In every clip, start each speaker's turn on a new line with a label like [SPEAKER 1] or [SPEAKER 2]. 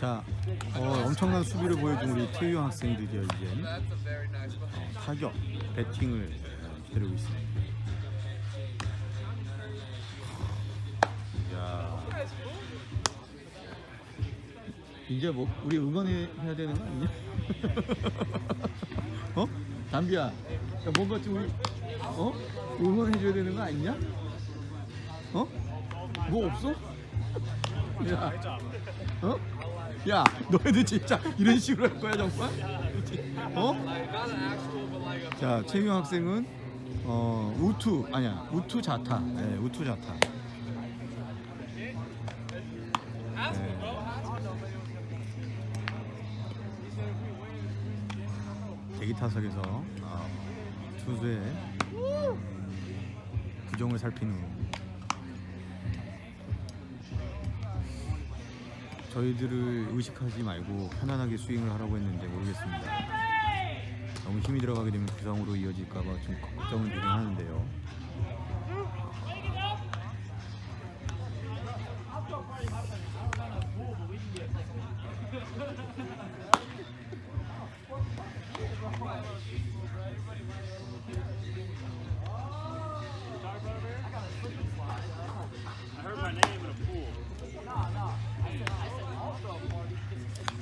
[SPEAKER 1] 자, 어, 엄청난 수비를 보여준 우리 태유형 학생이 드디어 이제 어, 타격, 배팅을 기다리고 있습니다. 야, 이제 뭐 우리 응원해야 되는 거 아니냐? 어? 담비야, 야, 뭔가 좀 우리 어? 응원해줘야 되는 거 아니냐? 어? 뭐 없어? 야, 어? 야, 너희들 진짜 이런 식으로 할 거야 정말? 어? 자, 최경 학생은 어 우투 아니야 우투 자타, 네, 우투 자타. 네. 대기 타석에서 어, 투수의 구종을 살피는 저희들을 의식하지 말고 편안하게 스윙을 하라고 했는데 모르겠습니다. 너무 힘이 들어가게 되면 부상으로 이어질까봐 좀 걱정은 되긴 하는데요.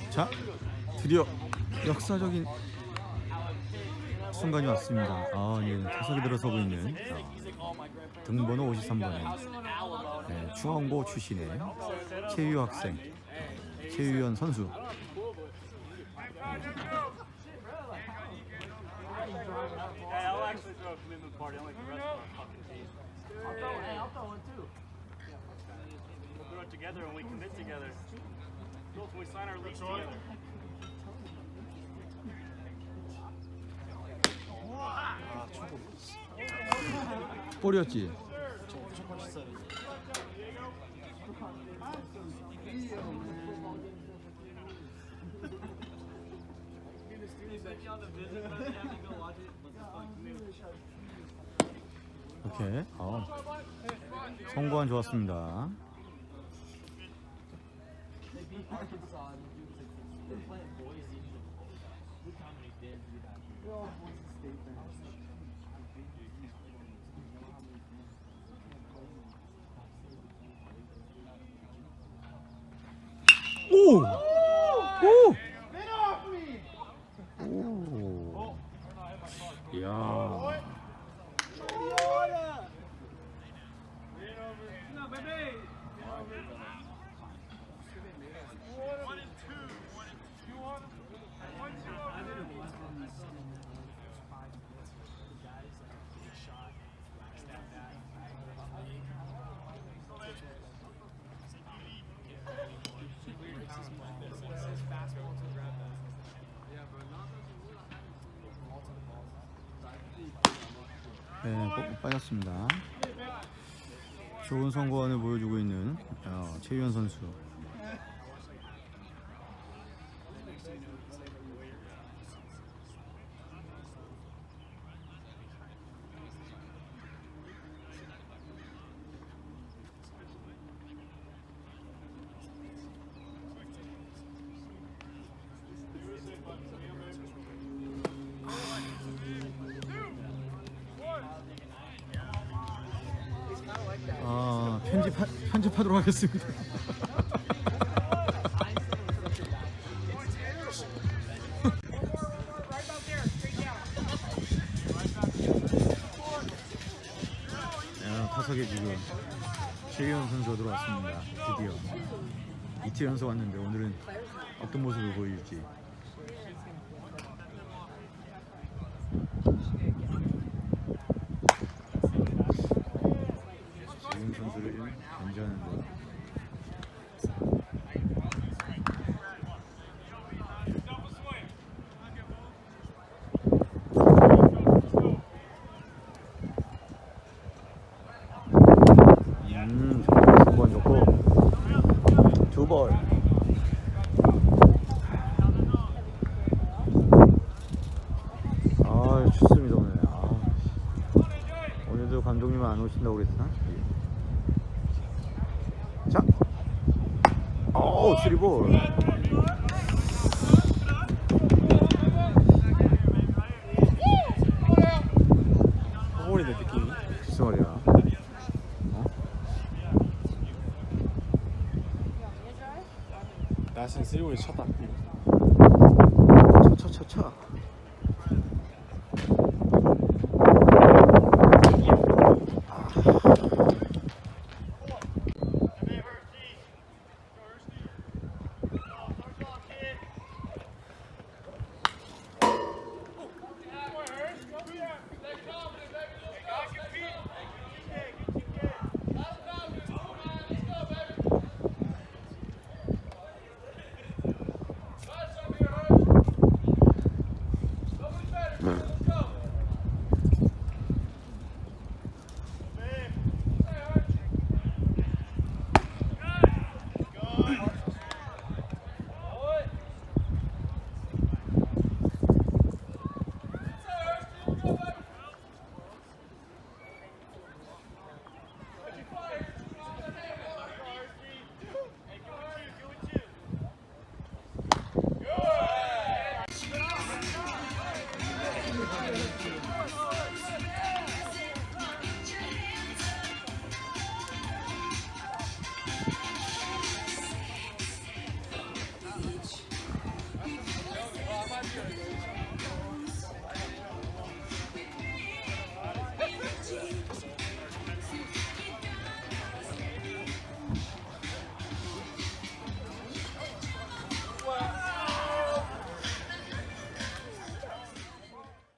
[SPEAKER 1] 자, 드디어 역사적인 순간이 왔습니다. 아, 예, 타석에 들어서고 있는 어, 등번호 53번의 네, 중앙고 출신의 최유 학생, 최유현 선수.
[SPEAKER 2] Hey, I'll actually throw a commitment party on like the rest of our hey, I'll throw one too. We'll throw it together and we commit together. Cool, we sign our lease together.
[SPEAKER 1] 볼이었지. 오케이. 어. 성공한 좋았습니다. 오! 오! 오! 이야. 네, 꼭 빠졌습니다. 좋은 선거안을 보여주고 있는 어, 최유현 선수. 아, 편집 편집하도록 하겠습니다. 야, 타석에 지금 최기현 선수가 들어왔습니다. 드디어 이틀 연속 왔는데 오늘은 어떤 모습을 보여줄지. 지금 선수를 좀 견제하는데. 음, 아 춥습니다 오늘. 아, 오늘도 감독님 안 오신다고 그랬나? 자, 오 쓰리볼
[SPEAKER 3] 허물이네 느낌이.
[SPEAKER 1] 글쎄 말이야.
[SPEAKER 3] 나신 쓰리볼 쳤다.